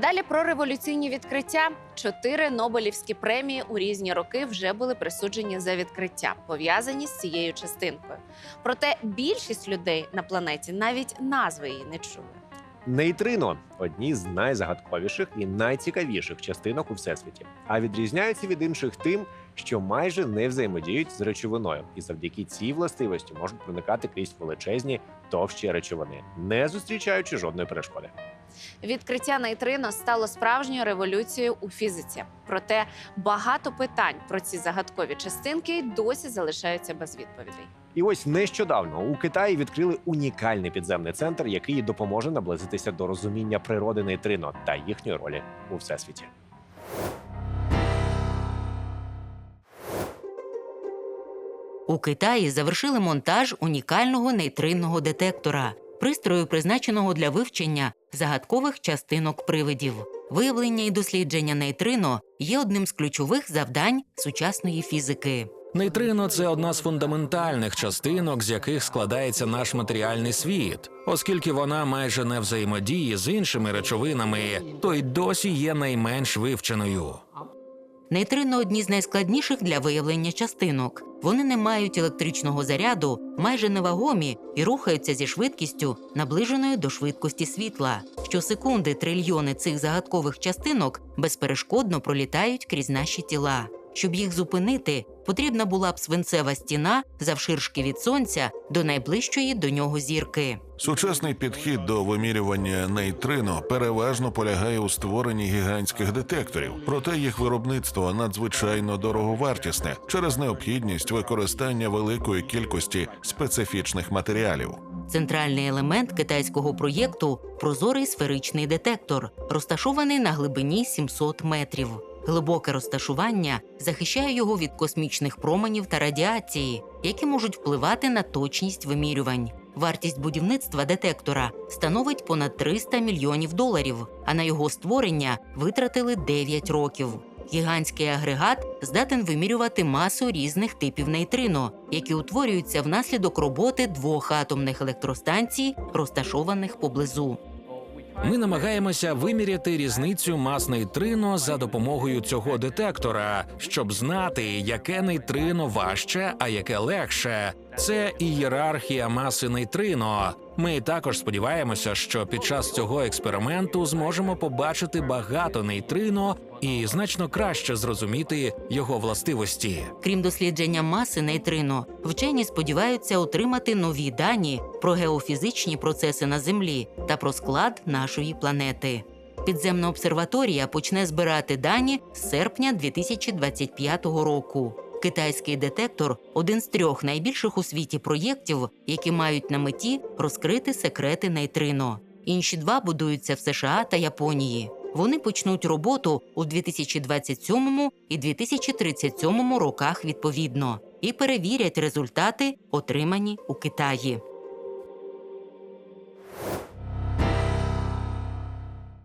Далі про революційні відкриття. Чотири Нобелівські премії у різні роки вже були присуджені за відкриття, пов'язані з цією частинкою. Проте більшість людей на планеті навіть назви її не чули. Нейтрино одні з найзагадковіших і найцікавіших частинок у всесвіті, а відрізняються від інших тим, що майже не взаємодіють з речовиною, і завдяки цій властивості можуть проникати крізь величезні товщі речовини, не зустрічаючи жодної перешкоди. Відкриття нейтрино стало справжньою революцією у фізиці. Проте багато питань про ці загадкові частинки досі залишаються без відповідей. І ось нещодавно у Китаї відкрили унікальний підземний центр, який допоможе наблизитися до розуміння природи нейтрино та їхньої ролі у всесвіті. У Китаї завершили монтаж унікального нейтринного детектора, пристрою, призначеного для вивчення загадкових частинок привидів. Виявлення і дослідження нейтрино є одним з ключових завдань сучасної фізики. Нейтрино це одна з фундаментальних частинок, з яких складається наш матеріальний світ, оскільки вона майже не взаємодіє з іншими речовинами, то й досі є найменш вивченою. Нейтрино одні з найскладніших для виявлення частинок. Вони не мають електричного заряду, майже невагомі і рухаються зі швидкістю, наближеною до швидкості світла. Щосекунди трильйони цих загадкових частинок безперешкодно пролітають крізь наші тіла. Щоб їх зупинити, потрібна була б свинцева стіна завширшки від сонця до найближчої до нього зірки. Сучасний підхід до вимірювання нейтрино переважно полягає у створенні гігантських детекторів, проте їх виробництво надзвичайно дороговартісне через необхідність використання великої кількості специфічних матеріалів. Центральний елемент китайського проєкту прозорий сферичний детектор, розташований на глибині 700 метрів. Глибоке розташування захищає його від космічних променів та радіації, які можуть впливати на точність вимірювань. Вартість будівництва детектора становить понад 300 мільйонів доларів, а на його створення витратили 9 років. Гігантський агрегат здатен вимірювати масу різних типів нейтрино, які утворюються внаслідок роботи двох атомних електростанцій, розташованих поблизу. Ми намагаємося виміряти різницю мас нейтрино за допомогою цього детектора, щоб знати, яке нейтрино важче, а яке легше. Це ієрархія маси нейтрино. Ми також сподіваємося, що під час цього експерименту зможемо побачити багато нейтрино і значно краще зрозуміти його властивості. Крім дослідження маси нейтрино, вчені сподіваються отримати нові дані про геофізичні процеси на Землі та про склад нашої планети. Підземна обсерваторія почне збирати дані з серпня 2025 року. Китайський детектор один з трьох найбільших у світі проєктів, які мають на меті розкрити секрети нейтрино. Інші два будуються в США та Японії. Вони почнуть роботу у 2027 і 2037 роках відповідно і перевірять результати, отримані у Китаї.